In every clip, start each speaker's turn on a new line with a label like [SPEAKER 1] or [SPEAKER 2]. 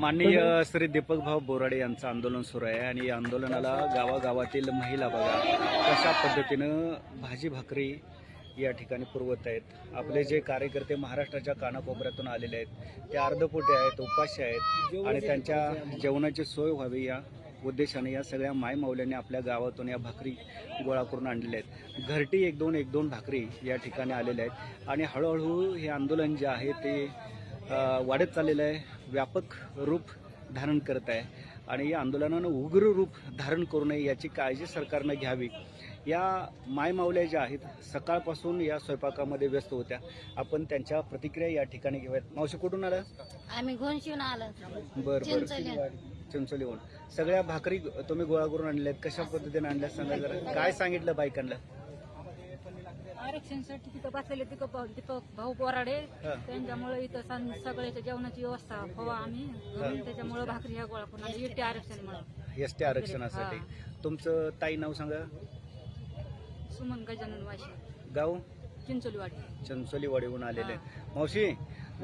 [SPEAKER 1] माननीय श्री दीपक भाऊ बोराडे यांचं आंदोलन सुरू आहे आणि या आंदोलनाला गावागावातील महिला बघा कशा पद्धतीनं भाजी भाकरी या ठिकाणी पुरवत आहेत. आपले जे कार्यकर्ते महाराष्ट्राच्या कानाकोपऱ्यातून आलेले आहेत ते अर्धपोटे आहेत उपाशी आहेत आणि त्यांच्या जेवणाची सोय व्हावी या उद्देशाने या सगळ्या मायमावल्यांनी आपल्या गावातून या भाकरी गोळा करून आणलेल्या आहेत. घरटी एक दोन एक दोन भाकरी या ठिकाणी आलेल्या आहेत. आणि हळूहळू हे आंदोलन जे आहे ते वाढत चाललेलं आहे. व्यापक रूप धारण करत आहे. आणि या आंदोलनानं उग्र रूप धारण करू नये याची काळजी सरकारनं घ्यावी. या मायमावल्या ज्या आहेत सकाळपासून या स्वयंपाकामध्ये व्यस्त होत्या. आपण त्यांच्या प्रतिक्रिया या ठिकाणी घेऊयात. मावशी कुठून आल्या
[SPEAKER 2] आम्ही घोणशिवून आलो.
[SPEAKER 1] बरं बरं.
[SPEAKER 2] चिंचोली.
[SPEAKER 1] चिंचोलीहून सगळ्या भाकरी तुम्ही गोळा करून आणल्यात. कशा पद्धतीने आणल्या सांगा जरा. काय सांगितलं बायकांना?
[SPEAKER 3] आरक्षणसाठी तिथं बसलेले प- दीपक भाऊ बोराडे. त्यांच्यामुळे इथं सं- सगळ्याच्या जेवणाची व्यवस्था व्हावा आम्ही. घरून त्याच्यामुळे भाकरी ह्या गोळा करून आणि इट्टी आरक्षण
[SPEAKER 1] एस टी आरक्षणासाठी. तुमचं ताई नाव सांगा?
[SPEAKER 3] सुमन गजानन वाशी.
[SPEAKER 1] गाव?
[SPEAKER 3] चिंचोलीवाडी.
[SPEAKER 1] चिंचोलीवाडीहून आलेले. मावशी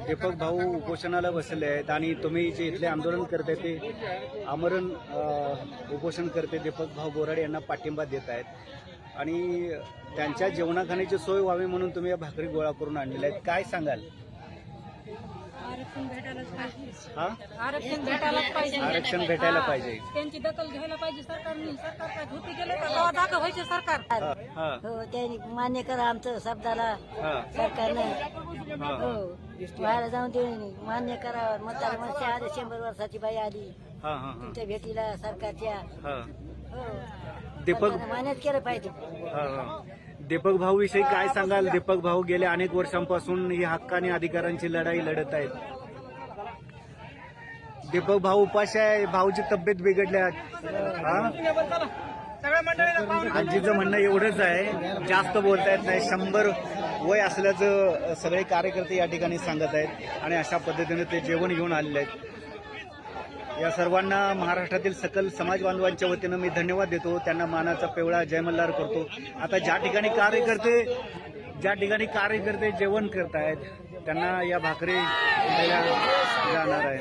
[SPEAKER 1] दीपक भाऊ उपोषणाला बसले आहेत आणि तुम्ही जे इथले आंदोलन करताय ते आमरण अ, उपोषण करते दीपक भाऊ बोराडे यांना पाठिंबा देत आहेत. आणि त्यांच्या जेवणाखाण्याची सोय व्हावी म्हणून तुम्ही या भाकरी गोळा करून आणलेल्या आहेत. काय सांगाल?
[SPEAKER 3] आरक्षण भेटायलाच पाहिजे.
[SPEAKER 1] हा?
[SPEAKER 3] आरक्षण भेटायलाच पाहिजे.
[SPEAKER 1] आरक्षण भेटायला. पाहिजे.
[SPEAKER 3] त्यांची दखल घ्यायला पाहिजे सरकारने. सरकार काय धोती गेलं का? गावात दाखल व्हायचे सरकार.
[SPEAKER 1] हा. हा.
[SPEAKER 2] हो त्यांनी मान्य करा आमचं शब्दाला.
[SPEAKER 1] हा.
[SPEAKER 2] सरकारनं
[SPEAKER 1] हा.
[SPEAKER 2] बाहेर जाऊन ते मान्य करा. मतदार वर्ष आले शंभर वर्षाची बाई आली.
[SPEAKER 1] हा हा हा.
[SPEAKER 2] तुमच्या भेटीला सरकारच्या.
[SPEAKER 1] हा.
[SPEAKER 2] हो.
[SPEAKER 1] दीपक
[SPEAKER 2] मान्यच केलं पाहिजे.
[SPEAKER 1] हा, हा. दीपक भाऊ विषयी काय सांगाल? दीपक भाऊ गेल्या अनेक वर्षांपासून ही हक्क आणि अधिकारांची लढाई लढत आहेत. दीपक भाऊ उपाशी आहे भाऊची तब्येत बिघडल्या. हा? आजीचं म्हणणं एवढंच आहे जास्त बोलता येत नाही. शंभर वय असल्याचं सगळे कार्यकर्ते या ठिकाणी सांगत आहेत आणि अशा पद्धतीने ते जेवण घेऊन आलेले आहेत. या सर्वांना महाराष्ट्रातील सकल समाज बांधवांच्या वतीनं मी धन्यवाद देतो. त्यांना मानाचा पेवळा जयमल्हार करतो. आता ज्या ठिकाणी कार्यकर्ते ज्या ठिकाणी कार्यकर्ते जेवण करतायत त्यांना या भाकरी जाणार आहे.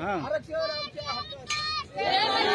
[SPEAKER 1] हां.
[SPEAKER 3] आरक्षण